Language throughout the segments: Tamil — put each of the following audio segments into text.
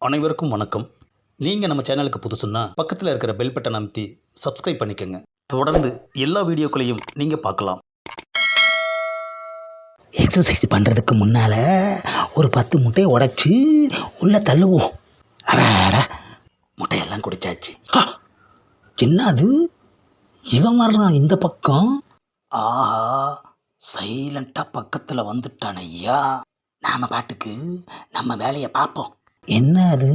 அனைவருக்கும் வணக்கம். நீங்கள் நம்ம சேனலுக்கு புதுசுன்னா பக்கத்தில் இருக்கிற பெல் பட்டன் அமைத்தி சப்ஸ்கிரைப் பண்ணிக்கோங்க. தொடர்ந்து எல்லா வீடியோக்களையும் நீங்கள் பார்க்கலாம். எக்ஸசைஸ் பண்ணுறதுக்கு முன்னால் ஒரு பத்து முட்டையை உடைச்சி உள்ளே தள்ளுவோம். அடாடா முட்டையெல்லாம் குடிச்சாச்சு. ஆ, என்ன அது? இவன் வர்றான் இந்த பக்கம். ஆஹா சைலண்ட்டாக பக்கத்தில் வந்துட்டான் ஐயா. நாம் பாட்டுக்கு நம்ம வேலையை பார்ப்போம். என்ன அது?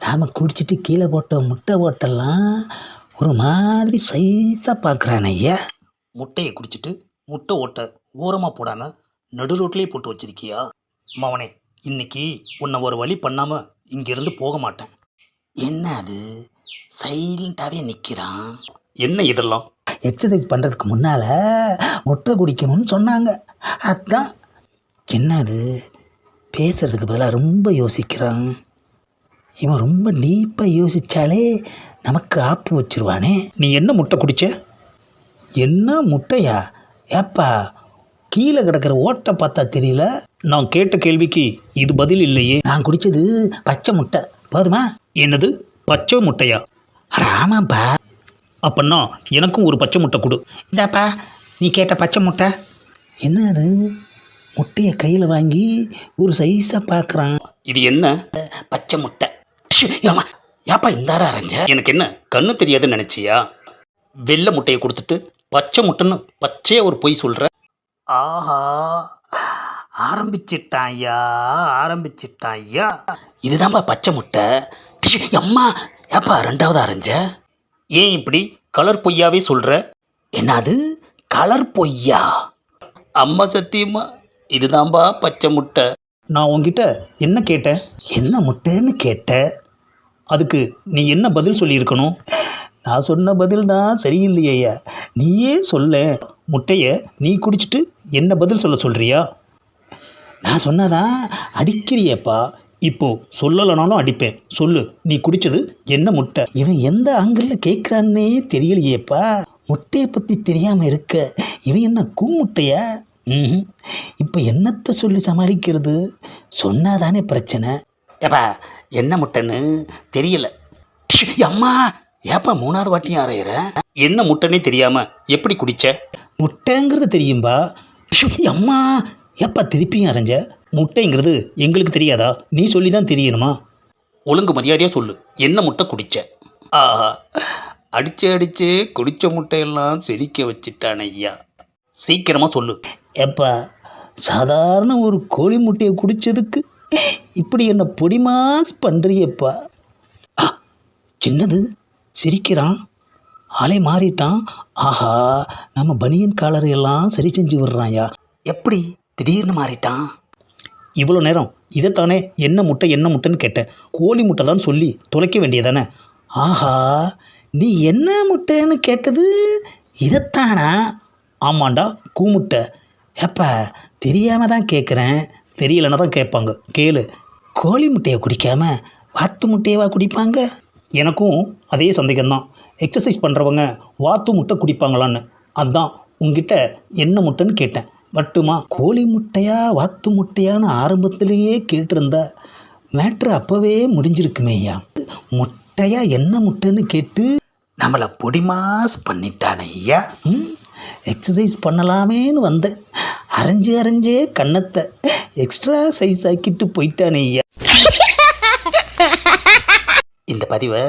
நாம் குடிச்சிட்டு கீழே போட்ட முட்டை ஓட்டெல்லாம் ஒரு மாதிரி சைஸாக பார்க்குறான் ஐயா. முட்டையை குடிச்சிட்டு முட்டை ஓட்டை ஓரமாக போடாமல் நடு ரோட்லேயே போட்டு வச்சிருக்கியா? மவனே இன்னைக்கு உன்னை ஒரு வழி பண்ணாமல் இங்கிருந்து போக மாட்டேன். என்ன அது? சைலண்ட்டாகவே நிற்கிறான் என்ன இதெல்லாம்? எக்ஸசைஸ் பண்ணுறதுக்கு முன்னால் முட்டை குடிக்கணும்னு சொன்னாங்க. அதான். என்ன அது? பேசுறதுக்கு பதிலாக ரொம்ப யோசிக்கிறான். இவன் ரொம்ப டீப்பாக யோசித்தாலே நமக்கு ஆப்பு வச்சிருவானே. நீ என்ன முட்டை குடிச்ச? என்ன முட்டையா? ஏப்பா கீழே கிடக்கிற ஓட்டை பார்த்தா தெரியல. நான் கேட்ட கேள்விக்கு இது பதில் இல்லையே. நான் குடித்தது பச்சை முட்டை. போதுமா? என்னது? பச்சை முட்டையா? அட ஆமாப்பா. அப்பன்னா எனக்கும் ஒரு பச்சை முட்டை கொடு. இந்தாப்பா நீ கேட்ட பச்சை முட்டை. என்ன அது முட்டையை கையில் வாங்கி ஒரு சைஸாக பார்க்குறான் இது என்ன? பச்சை முட்டை. ஷு, ஏம்மா ஏப்பா இந்தாரா அரைஞ்ச? எனக்கு என்ன கண்ணு தெரியாதுன்னு நினச்சியா? வெள்ளை முட்டையை கொடுத்துட்டு பச்சை முட்டைன்னு பச்சையாக ஒரு பொய் சொல்கிற ஆஹா ஆரம்பிச்சிட்டான் ஐயா ஆரம்பிச்சிட்டான் ஐயா இதுதான்ப்பா பச்சை முட்டை. அம்மா ஏப்பா ரெண்டாவது அரைஞ்ச? ஏன் இப்படி கலர் பொய்யாவே சொல்கிற என்னது கலர் பொய்யா? அம்மா சத்தியமா இதுதான்பா பச்சை முட்டை. நான் உன்கிட்ட என்ன கேட்டேன்? என்ன முட்டைன்னு கேட்ட அதுக்கு நீ என்ன பதில் சொல்லியிருக்கணும்? நான் சொன்ன பதில் தான் சரியில்லையா நீயே சொல்ல முட்டையை நீ குடிச்சிட்டு என்ன பதில் சொல்ல சொல்கிறியா நான் சொன்னதான் அடிக்கிறியேப்பா. இப்போ சொல்லலைனாலும் அடிப்பேன். சொல்லு நீ குடிச்சது என்ன முட்டை? இவன் எந்த ஆங்கிளில் கேட்குறான்னே தெரியலையேப்பா. முட்டையை பற்றி தெரியாமல் இருக்க. இவன் என்ன கூமுட்டையா ம் இப்போ என்னத்தை சொல்லி சமாளிக்கிறது? சொன்னாதானே பிரச்சனை. ஏப்பா என்ன முட்டைன்னு? தெரியல. அம்மா ஏப்பா மூணாவது வாட்டியும் அறையிற என்ன முட்டைனே தெரியாம எப்படி குடிச்ச? முட்டைங்கிறது தெரியும்பா. அம்மா ஏப்பா திருப்பியும் அரைஞ்ச? முட்டைங்கிறது எங்களுக்கு தெரியாதா? நீ சொல்லி தான் தெரியணுமா? ஒழுங்கு மரியாதையாக சொல்லு. என்ன முட்டை குடிச்ச? ஆஹா. அடிச்சு அடிச்சு குடிச்ச முட்டையெல்லாம் சிரிக்க வச்சிட்டான் ஐயா சீக்கிரமாக சொல்லு. ஏப்பா சாதாரண ஒரு கோழி முட்டையை குடித்ததுக்கு இப்படி என்ன பொடிமாஸ் பண்ணுறியப்பா சின்னது சிரிக்கிறான். ஆளே மாறிட்டான். ஆஹா நம்ம பனியன் காலர் எல்லாம் சரி செஞ்சு விடுறான்யா எப்படி? திடீர்னு மாறிட்டான். இவ்வளோ நேரம் இதைத்தானே என்ன முட்டை என்ன முட்டைன்னு கேட்டேன் கோழி முட்டை தான் சொல்லி தொலைக்க வேண்டியதானே? ஆஹா நீ என்ன முட்டைன்னு கேட்டது? இதைத்தானா? ஆமாண்டா கூமுட்டை. ஏப்பா தெரியாம தான் கேட்குறேன் தெரியலன்னா தான் கேட்பாங்க. கேளு கோழி முட்டையை குடிக்காம வாத்து முட்டையவா குடிப்பாங்க? எனக்கும் அதே சந்தேகம்தான். எக்ஸசைஸ் பண்ணுறவங்க வாத்து முட்டை குடிப்பாங்களான்னு. அதுதான் உங்ககிட்ட என்ன முட்டைன்னு கேட்டேன். பட்டுமா கோழி முட்டையா வாத்து முட்டையான்னு ஆரம்பத்திலேயே கேட்டிருந்தா மேட்ரு அப்போவே முடிஞ்சிருக்குமே ஐயா. முட்டையா என்ன முட்டைன்னு கேட்டு நம்மளை பொடிமாஸ் பண்ணிட்டானே ஐயா. ம்? எக்ஸசைஸ் பண்ணலாமேன்னு வந்தேன். அரைஞ்சு அரைஞ்சே கன்னத்தை எக்ஸ்ட்ரா சைஸ் ஆக்கிட்டு போயிட்டானே ஐயா. இந்த பதிவை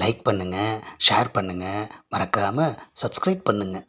லைக் பண்ணுங்கள் ஷேர் பண்ணுங்கள் மறக்காமல் சப்ஸ்கிரைப் பண்ணுங்கள்